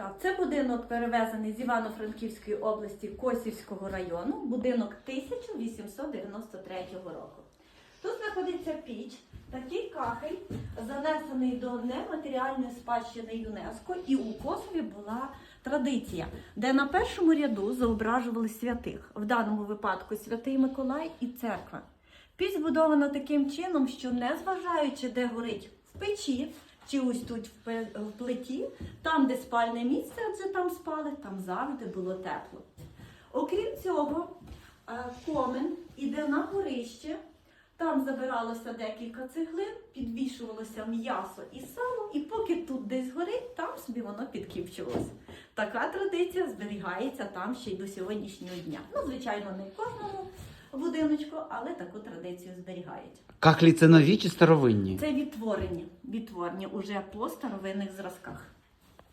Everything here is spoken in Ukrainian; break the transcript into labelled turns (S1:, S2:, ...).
S1: Так, це будинок перевезений з Івано-Франківської області Косівського району, будинок 1893 року. Тут знаходиться піч, такий кахель, занесений до нематеріальної спадщини ЮНЕСКО, і у Косові була традиція, де на першому ряду зображували святих, в даному випадку Святий Миколай і церква. Піч збудована таким чином, що незважаючи, де горить в печі, чи ось тут в плиті, там, де спальне місце, адже там спали, там завжди було тепло. Окрім цього, е, комен іде на горище, там забиралося декілька цеглин, підвішувалося м'ясо і сало, і поки тут десь горить, там собі воно підкіпчувалося. Така традиція зберігається там ще й до сьогоднішнього дня. Ну, звичайно, не в кожному будиночку, але таку традицію зберігають.
S2: Кахлі це нові чи старовинні?
S1: Це відтворені, відтворені уже по старовинних зразках.